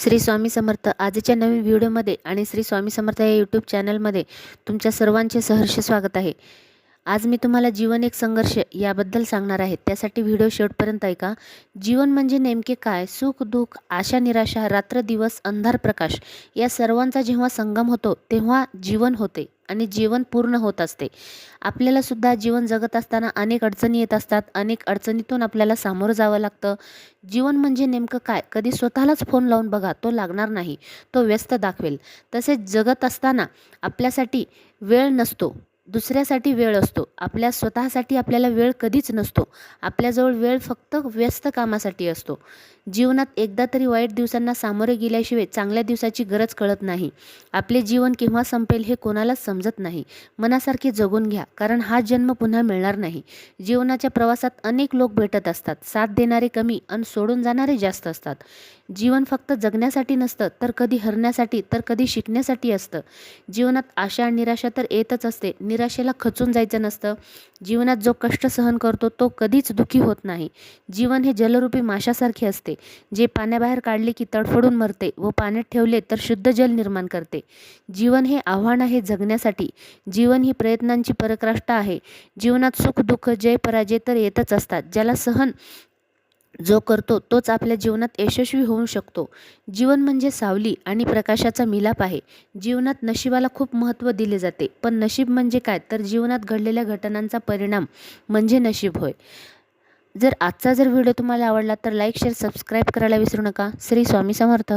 श्री स्वामी समर्थ. आजच्या नवीन व्हिडिओमध्ये आणि श्री स्वामी समर्थ या यूट्यूब चॅनलमध्ये तुमच्या सर्वांचे सहर्ष स्वागत आहे. आज मी तुम्हाला जीवन एक संघर्ष याबद्दल सांगणार आहे. त्यासाठी व्हिडिओ शेवटपर्यंत ऐका. जीवन म्हणजे नेमके काय? सुख दुःख आशा निराशा रात्र दिवस अंधार प्रकाश या सर्वांचा जेव्हा संगम होतो तेव्हा जीवन होते. आणि जीवन पूर्ण होत असते. आपल्याला सुद्धा जीवन जगत असताना अनेक अडचणी येत असतात. अनेक अडचणीतून आपल्याला सामोरं जावं लागतं. जीवन म्हणजे नेमकं काय? कधी स्वतःलाच फोन लावून बघा तो लागणार नाही तो व्यस्त दाखवेल. तसेच जगत असताना आपल्यासाठी वेळ नसतो. दुसऱ्यासाठी वेळ असतो. आपल्या स्वतःसाठी आपल्याला वेळ कधीच नसतो. आपल्याजवळ वेळ फक्त व्यस्त कामासाठी असतो. जीवनात एकदा तरी वाईट दिवसांना सामोरे गेल्याशिवाय चांगल्या दिवसाची गरज कळत नाही. आपले जीवन केव्हा संपेल हे कोणालाच समजत नाही. मनासारखे जगून घ्या कारण हा जन्म पुन्हा मिळणार नाही. जीवनाच्या प्रवासात अनेक लोक भेटत असतात. साथ देणारे कमी आणि सोडून जाणारे जास्त असतात. जीवन फक्त जगण्यासाठी नसतं तर कधी हरण्यासाठी तर कधी शिकण्यासाठी असतं. जीवनात आशा आणि निराशा तर येतच असते. निराशेला खचून जायचं नसतं. जीवनात जो कष्ट सहन करतो तो कधीच दुःखी होत नाही. जीवन हे जलरूपी माशासारखे असते. जे पाण्याबाहेर काढले की तडफडून मरते व पाण्यात ठेवले तर शुद्ध जल निर्माण करते. जीवन हे आव्हान आहे जगण्यासाठी. जीवन ही प्रयत्नांची पराकाष्ठा आहे. जीवनात सुख दुःख जय पराजय तर येतच असतात. ज्याला सहन जो करतो तोच आपल्या जीवनात यशस्वी होऊ शकतो. जीवन म्हणजे सावली आणि प्रकाशाचा मिलाप आहे. जीवनात नशिबाला खूप महत्त्व दिले जाते. पण नशीब म्हणजे काय? तर जीवनात घडलेल्या घटनांचा परिणाम म्हणजे नशीब होय. जर आजचा जर व्हिडिओ तुम्हाला आवडला तर लाईक शेअर सबस्क्राईब करायला विसरू नका. श्री स्वामी समर्थ.